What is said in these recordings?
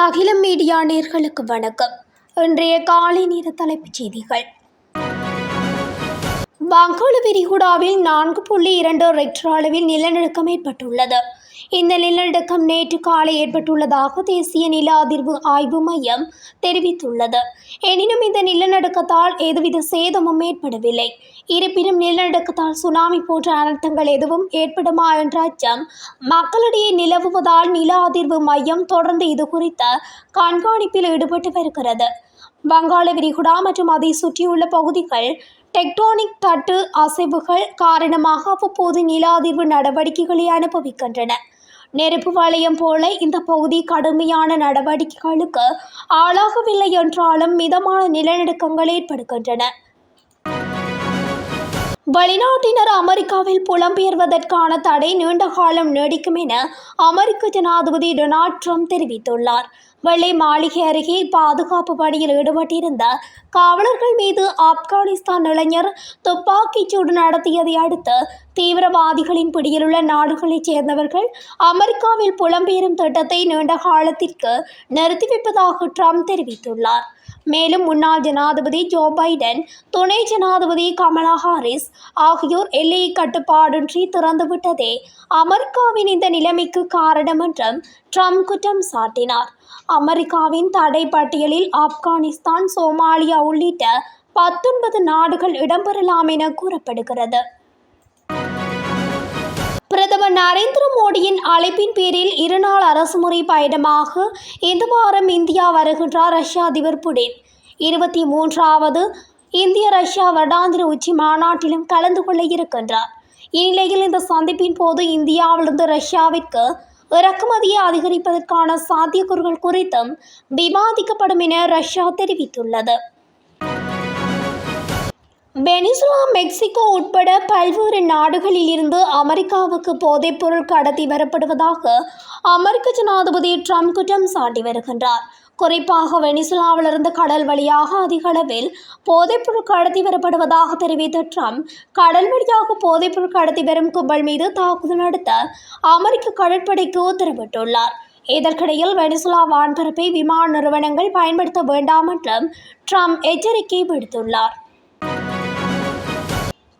அகிலம் மீடியா நேர்களுக்கு வணக்கம். இன்றைய காலை நேர தலைப்புச் செய்திகள். வங்காள விரிகுடாவில் நான்கு புள்ளி இரண்டு ரெக்டர் அளவில் நிலநடுக்கம் ஏற்பட்டுள்ளது. இந்த நிலநடுக்கம் நேற்று காலை ஏற்பட்டுள்ளதாக தேசிய நில அதிர்வு ஆய்வு மையம் தெரிவித்துள்ளது. எனினும் இந்த நிலநடுக்கத்தால் எதுவித சேதமும் ஏற்படவில்லை. இருப்பினும் நிலநடுக்கத்தால் சுனாமி போன்ற அனர்த்தங்கள் எதுவும் ஏற்படுமா என்ற அச்சம் மக்களிடையே நிலவுவதால் நில அதிர்வு மையம் தொடர்ந்து இது குறித்த கண்காணிப்பில் ஈடுபட்டு வருகிறது. வங்காள விரிகுடா மற்றும் அதை சுற்றியுள்ள பகுதிகள் டெக்டோனிக் தட்டு அசைவுகள் காரணமாக அவ்வப்போது நில அதிர்வு நடவடிக்கைகளை அனுபவிக்கின்றன. நெருப்பு வளையம் போல இந்த பகுதி கடுமையான நடவடிக்கைகளுக்கு ஆளாகவில்லை என்றாலும் மிதமான நிலநடுக்கங்கள் ஏற்படுகின்றன. வெளிநாட்டினர் அமெரிக்காவில் புலம்பெயர்வதற்கான தடை நீண்ட காலம் நீடிக்கும் என அமெரிக்க ஜனாதிபதி டொனால்ட் ட்ரம்ப் தெரிவித்துள்ளார். வெள்ளை மாளிகை அருகே பாதுகாப்பு பணியில் ஈடுபட்டிருந்த காவலர்கள் மீது ஆப்கானிஸ்தான் இளைஞர் துப்பாக்கிச் சூடு நடத்தியதை அடுத்து தீவிரவாதிகளின் பிடியிலுள்ள நாடுகளைச் சேர்ந்தவர்கள் அமெரிக்காவில் புலம்பெயரும் திட்டத்தை நீண்ட காலத்திற்கு நிறுத்தி வைப்பதாக ட்ரம்ப் தெரிவித்துள்ளார். மேலும் முன்னாள் ஜனாதிபதி ஜோ பைடன் துணை ஜனாதிபதி கமலா ஹாரிஸ் ஆகியோர் எல்லையை கட்டுப்பாடின்றி திறந்துவிட்டதே அமெரிக்காவின் இந்த நிலைமைக்கு காரணம் என்றும் ட்ரம்ப் குற்றம் சாட்டினார். அமெரிக்காவின் தடை பட்டியலில் ஆப்கானிஸ்தான் சோமாலியா உள்ளிட்ட பத்தொன்பது நாடுகள் இடம்பெறலாம் என கூறப்படுகிறது. பிரதமர் நரேந்திர மோடியின் அழைப்பின் பேரில் இருநாள் அரசுமுறை பயணமாக இந்த வாரம் இந்தியா வருகின்றார் ரஷ்ய அதிபர் புடின். இருபத்தி மூன்றாவது இந்திய ரஷ்யா வருடாந்திர உச்சி மாநாட்டிலும் கலந்து கொள்ள இருக்கின்றார். இந்நிலையில் இந்த சந்திப்பின் போது இந்தியாவிலிருந்து ரஷ்யாவிற்கு இறக்குமதியை அதிகரிப்பதற்கான சாத்தியக்கூறுகள் குறித்தும் விவாதிக்கப்படும் என ரஷ்யா தெரிவித்துள்ளது. வெனிசுலா மெக்சிகோ உட்பட பல்வேறு நாடுகளில் இருந்து அமெரிக்காவுக்கு போதைப்பொருள் கடத்தி வரப்படுவதாக அமெரிக்க ஜனாதிபதி ட்ரம்ப் குற்றம் சாட்டி வருகின்றார். குறிப்பாக வெனிசுலாவிலிருந்து கடல் வழியாக அதிக அளவில் போதைப்பொருள் கடத்தி வரப்படுவதாக தெரிவித்த ட்ரம்ப் கடல் வழியாக போதைப்பொருள் கடத்தி வரும் கும்பல் மீது தாக்குதல் நடத்த அமெரிக்க கடற்படைக்கு உத்தரவிட்டுள்ளார். இதற்கிடையில் வெனிசுலா வான்பரப்பை விமான நிறுவனங்கள் பயன்படுத்த வேண்டாம் என்றும் ட்ரம்ப் எச்சரிக்கை விடுத்துள்ளார்.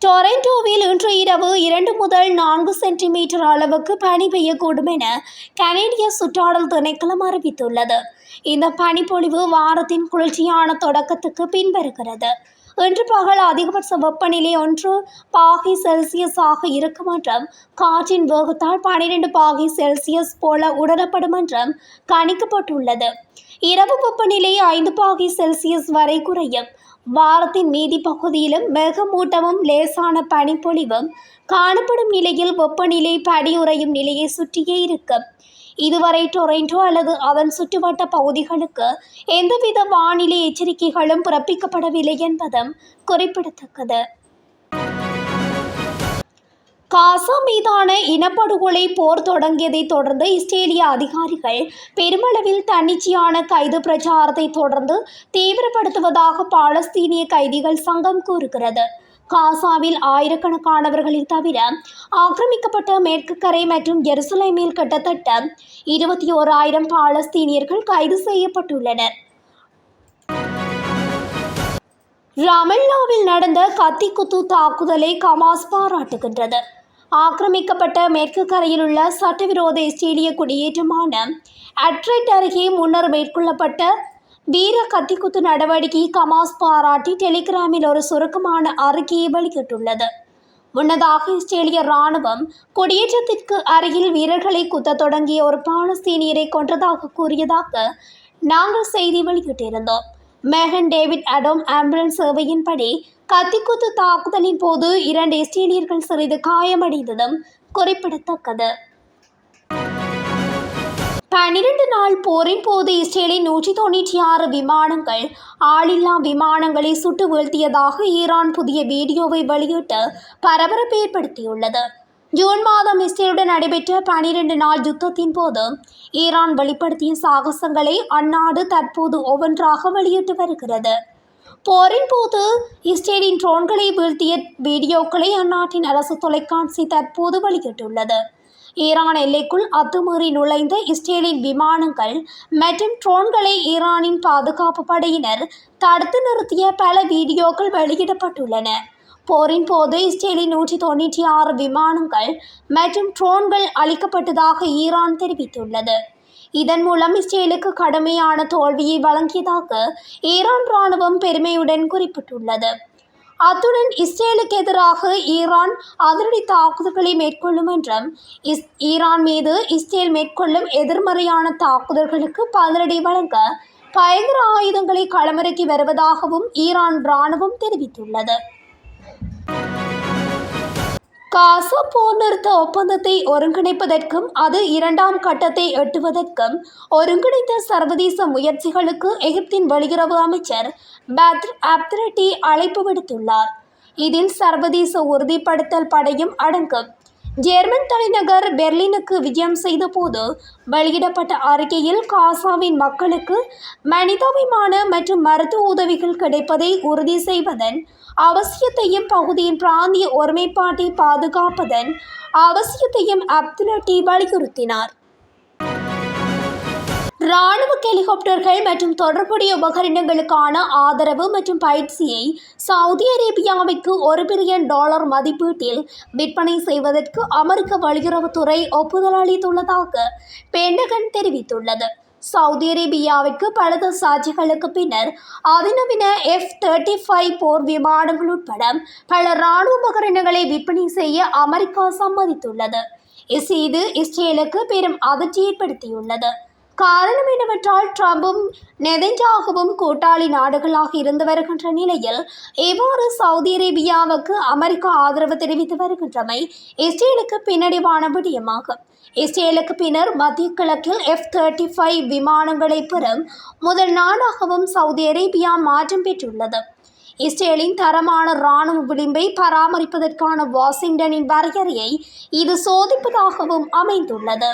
டொரண்டோவில் இன்று இரவு இரண்டு முதல் நான்கு சென்டிமீட்டர் அளவுக்கு பனி பெய்யக்கூடும் என கனேடிய சுற்றாடல் திணைக்களம் அறிவித்துள்ளது. இந்த பனிப்பொழிவு வாரத்தின் குளிர்ச்சியான தொடக்கத்துக்கு பின்வருகிறது. இன்று பகல் அதிகபட்ச வெப்பநிலை ஒன்று பாகை செல்சியஸாக இருக்கும் என்றும் காற்றின் வேகத்தால் பனிரெண்டு பாகை செல்சியஸ் போல உணரப்படும் என்றும் கணிக்கப்பட்டுள்ளது. இரவு வெப்பநிலை ஐந்து பாகை செல்சியஸ் வரை குறையும். வாரத்தின் மீதி பகுதியிலும் மேகமூட்டமும் லேசான பனிப்பொழிவும் காணப்படும் நிலையில் வெப்பநிலை படியுறையும் நிலையை சுற்றியே இருக்கும். இதுவரை டொரண்டோ அல்லது அதன் சுற்றுவட்ட பகுதிகளுக்கு எந்தவித வானிலை எச்சரிக்கைகளும் பிறப்பிக்கப்படவில்லை என்பதும் குறிப்பிடத்தக்கது. காசா மீதான இனப்படுகொலை போர் தொடங்கியதை தொடர்ந்து இஸ்ரேலிய அதிகாரிகள் பெருமளவில் தன்னிச்சையான கைது பிரச்சாரத்தை தொடர்ந்து தீவிரப்படுத்துவதாக பாலஸ்தீனிய கைதிகள் சங்கம் கூறுகிறது. காசாவில் ஆயிரக்கணக்கானவர்களை தவிர ஆக்கிரமிக்கப்பட்ட மேற்கு கரை மற்றும் ஜெருசலேமில் கிட்டத்தட்ட இருபத்தி ஓராயிரம் பாலஸ்தீனியர்கள் கைது செய்யப்பட்டுள்ளனர். ரமல்லாவில் நடந்த கத்தி குத்து தாக்குதலை கமாஸ் பாராட்டுகின்றது. ஆக்கிரமிக்கப்பட்ட மேற்கு கரையில் உள்ள சட்டவிரோத இஸ்ரேலிய குடியேற்றமான அட்ரெட் அருகே முன்னர் மேற்கொள்ளப்பட்ட வீர கத்திக்குத்து நடவடிக்கை கமாஸ் பாராட்டி டெலிகிராமில் ஒரு சுருக்கமான அறிக்கையை வெளியிட்டுள்ளது. முன்னதாக இஸ்ரேலிய ராணுவம் குடியேற்றத்திற்கு அருகில் வீரர்களை குத்த தொடங்கிய ஒரு பாலஸ்தீனியரை கொன்றதாக கூறியதாக நாங்கள் செய்தி வெளியிட்டிருந்தோம். மேகன் டேவிட் அடோம் ஆம்புலன்ஸ் சேவையின்படி கத்திக்குத்து தாக்குதலின் போது இரண்டு இஸ்ரேலியர்கள் சிறிது காயமடைந்ததும் குறிப்பிடத்தக்கது. பனிரெண்டு நாள் போரின் போது இஸ்ரேலின் நூற்றி தொண்ணூற்றி ஆறு விமானங்கள் ஆளில்லா விமானங்களை சுட்டு வீழ்த்தியதாக ஈரான் புதிய வீடியோவை வெளியிட்டு பரபரப்பு ஏற்படுத்தியுள்ளது. ஜூன் மாதம் இஸ்ரேலுடன் நடைபெற்ற பனிரெண்டு நாள் யுத்தத்தின் போது ஈரான் வெளிப்படுத்திய சாகசங்களை அந்நாடு தற்போது ஒவ்வொன்றாக வெளியிட்டு வருகிறது. போரின் போது இஸ்ரேலின் ட்ரோன்களை வீழ்த்திய வீடியோக்களை அந்நாட்டின் அரசு தொலைக்காட்சி தற்போது வெளியிட்டுள்ளது. ஈரான் எல்லைக்குள் அத்துமீறி நுழைந்த இஸ்ரேலின் விமானங்கள் மற்றும் ட்ரோன்களை ஈரானின் பாதுகாப்பு படையினர் தடுத்து நிறுத்திய பல வீடியோக்கள் வெளியிடப்பட்டுள்ளன. போரின் போது இஸ்ரேலின் நூற்றி தொண்ணூற்றி ஆறு விமானங்கள் மற்றும் ட்ரோன்கள் அளிக்கப்பட்டதாக ஈரான் தெரிவித்துள்ளது. இதன் மூலம் இஸ்ரேலுக்கு கடுமையான தோல்வியை வழங்கியதாக ஈரான் ராணுவம் பெருமையுடன் குறிப்பிட்டுள்ளது. அத்துடன் இஸ்ரேலுக்கு எதிராக ஈரான் அதிரடி தாக்குதல்களை மேற்கொள்ளும் என்றும் இஸ் ஈரான் மீது இஸ்ரேல் மேற்கொள்ளும் எதிர்மறையான தாக்குதல்களுக்கு பதிலடி வழங்க பயங்கர ஆயுதங்களை களமிறக்கி வருவதாகவும் ஈரான் ராணுவம் தெரிவித்துள்ளது. காசா போர் ஒப்பந்தத்தை ஒருங்கிணைப்பதற்கும் அது இரண்டாம் கட்டத்தை எட்டுவதற்கும் ஒருங்கிணைந்த சர்வதேச முயற்சிகளுக்கு எகிப்தின் வெளியுறவு அமைச்சர் பேத்ர் அப்திரட்டி அழைப்பு விடுத்துள்ளார். இதில் சர்வதேச உறுதிப்படுத்தல் படையும் அடங்கும். ஜெர்மன் தலைநகர் பெர்லினுக்கு விஜயம் செய்தபோது வெளியிடப்பட்ட அறிக்கையில் காசாவின் மக்களுக்கு மனிதாபிமான மற்றும் மருத்துவ உதவிகள் கிடைப்பதை உறுதி செய்வதன் அவசியத்தையும் பகுதியின் பிராந்திய ஒருமைப்பாட்டை பாதுகாப்பதன் அவசியத்தையும் அப்துல்லட்டி வலியுறுத்தினார். ராணுவ ஹெலிகாப்டர்கள் மற்றும் தொடர்புடைய உபகரணங்களுக்கான ஆதரவு மற்றும் பயிற்சியை சவுதி அரேபியாவிற்கு ஒரு பில்லியன் டாலர் மதிப்பீட்டில் விற்பனை செய்வதற்கு அமெரிக்க வெளியுறவுத்துறை ஒப்புதல் அளித்துள்ளதாக பெண்டகன் தெரிவித்துள்ளது. சவுதி அரேபியாவிற்கு பழுத சாட்சிகளுக்கு பின்னர் அதிநவீன எஃப் தேர்ட்டி ஃபைவ் போர் விமானங்கள் உட்பட பல ராணுவ உபகரணங்களை விற்பனை செய்ய அமெரிக்கா சம்மதித்துள்ளது. இது இஸ்ரேலுக்கு பெரும் அதிர்ச்சி ஏற்படுத்தியுள்ளது. காரணம் என்னவென்றால் ட்ரம்பும் நெதஞ்சாகவும் கூட்டாளி நாடுகளாக இருந்து வருகின்ற நிலையில் இவ்வாறு சவுதி அரேபியாவுக்கு அமெரிக்கா ஆதரவு தெரிவித்து வருகின்றமை இஸ்ரேலுக்கு பின்னடைவான விடயமாகும். இஸ்ரேலுக்கு பின்னர் மத்திய கிழக்கில் எஃப் தேர்ட்டி ஃபைவ் விமானங்களை பெறும் முதல் நாடாகவும் சவுதி அரேபியா மாற்றம் பெற்றுள்ளது. இஸ்ரேலின் தரமான இராணுவ விளிம்பை பராமரிப்பதற்கான வாஷிங்டனின் வரையறையை இது சோதிப்பதாகவும் அமைந்துள்ளது.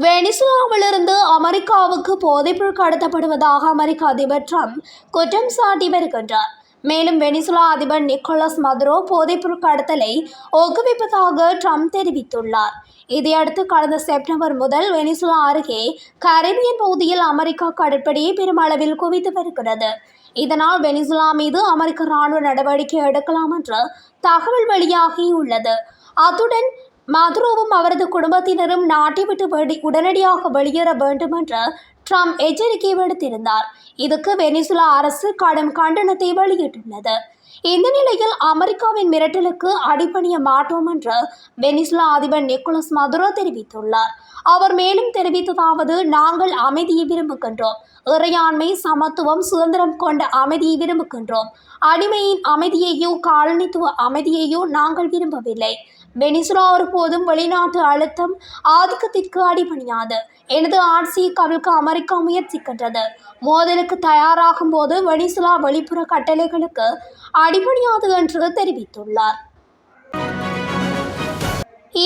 வெனிசுலாவிலிருந்து அமெரிக்காவுக்கு போதைப்பொருள் கடத்தப்படுவதாக அமெரிக்க அதிபர் ட்ரம்ப் குற்றம் சாட்டி வருகின்றார். மேலும் வெனிசுலா அதிபர் நிக்கோலஸ் மதுரோ போதைப்பொருள் கடத்தலை ஊக்குவிப்பதாக ட்ரம்ப் தெரிவித்துள்ளார். இதையடுத்து கடந்த செப்டம்பர் முதல் வெனிசுலா அருகே கரேபியன் பகுதியில் அமெரிக்கா கடற்படையை பெருமளவில் குவித்து வருகிறது. இதனால் வெனிசுலா மீது அமெரிக்க ராணுவ நடவடிக்கை எடுக்கலாம் என்று தகவல் வெளியாகியுள்ளது. அத்துடன் மதுரோவும் அவரது குடும்பத்தினரும் நாட்டை விட்டு வெளி உடனடியாக வெளியேற வேண்டும் என்று ட்ரம்ப் எச்சரிக்கை விடுத்திருந்தார். இதுக்கு வெனிசுலா அரசு கடும் கண்டனத்தை வெளியிட்டுள்ளது. இந்த நிலையில் அமெரிக்காவின் மிரட்டலுக்கு அடிபணிய மாட்டோம் என்று வெனிசுலா அதிபர் நிக்கோலஸ் மதுரோ தெரிவித்துள்ளார். அவர் மேலும் தெரிவித்ததாவது நாங்கள் அமைதியை விரும்புகின்றோம். இறையாண்மை சமத்துவம் சுதந்திரம் கொண்ட அமைதியை விரும்புகின்றோம். அடிமையின் அமைதியையோ காலனித்துவ அமைதியையோ நாங்கள் விரும்பவில்லை. வெனிசுலா ஒருபோதும் வெளிநாட்டு அழுத்தம் ஆதிக்கத்திற்கு அடிபணியாது. எனது ஆட்சியை கவிழ்க்க அமெரிக்கா முயற்சிக்கின்றது. மோதலுக்கு தயாராகும் போது வெனிசுலா வெளிப்புற கட்டளைகளுக்கு அடிபணியாது என்று தெரிவித்துள்ளார்.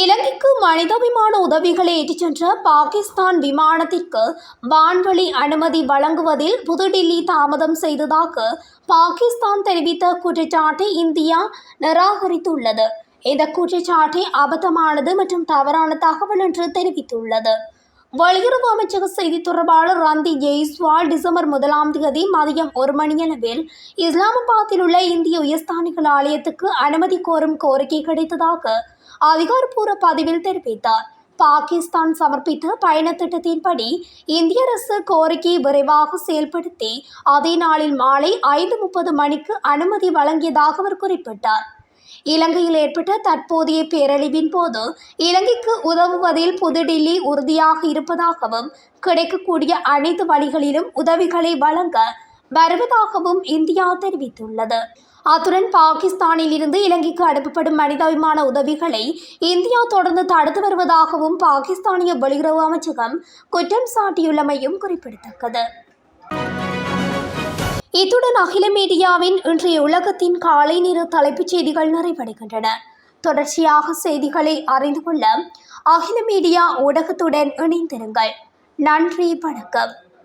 இலங்கைக்கு மனிதாபிமான உதவிகளை ஏற்றிச் சென்ற பாகிஸ்தான் விமானத்திற்கு வான்வழி அனுமதி வழங்குவதில் புதுடில்லி தாமதம் செய்ததாக பாகிஸ்தான் தெரிவித்த குற்றச்சாட்டை இந்தியா நிராகரித்துள்ளது. இந்த குற்றச்சாட்டை அபத்தமானது மற்றும் தவறான தகவல் என்று தெரிவித்துள்ளது. வெளியுறவு அமைச்சக செய்தி தொடர்பாளர் ரந்தி ஜெய்ஸ்வால் டிசம்பர் முதலாம் தேதி மதியம் ஒரு மணியளவில் இஸ்லாமாபாத்தில் உள்ள இந்திய உயர்ஸ்தானிகள் ஆலயத்துக்கு அனுமதி கோரும் கோரிக்கை கிடைத்ததாக அதிகாரப்பூர்வ பதிவில் தெரிவித்தார். பாகிஸ்தான் சமர்ப்பித்த பயண திட்டத்தின்படி இந்திய அரசு கோரிக்கையை விரைவாக செயல்படுத்தி அதே நாளில் மாலை ஐந்து முப்பது மணிக்கு அனுமதி வழங்கியதாக அவர் குறிப்பிட்டார். இலங்கையில் ஏற்பட்ட தற்போதைய பேரழிவின் போது இலங்கைக்கு உதவுவதில் புதுடில்லி உறுதியாக இருப்பதாகவும் கிடைக்கக்கூடிய அனைத்து வழிகளிலும் உதவிகளை வழங்க வருவதாகவும் இந்தியா தெரிவித்துள்ளது. அத்துடன் பாகிஸ்தானில் இருந்து இலங்கைக்கு அனுப்பப்படும் மனிதாபிமான உதவிகளை இந்தியா தொடர்ந்து தடுத்து வருவதாகவும் பாகிஸ்தானிய வெளியுறவு அமைச்சகம் குற்றம் சாட்டியுள்ளமையும் குறிப்பிடத்தக்கது. இத்துடன் அகில மீடியாவின் இன்றைய உலகத்தின் காலை நேர தலைப்புச் செய்திகள் நிறைவடைகின்றன. தொடர்ச்சியாக செய்திகளை அறிந்து கொள்ள அகில மீடியா ஊடகத்துடன் இணைந்திருங்கள். நன்றி வணக்கம்.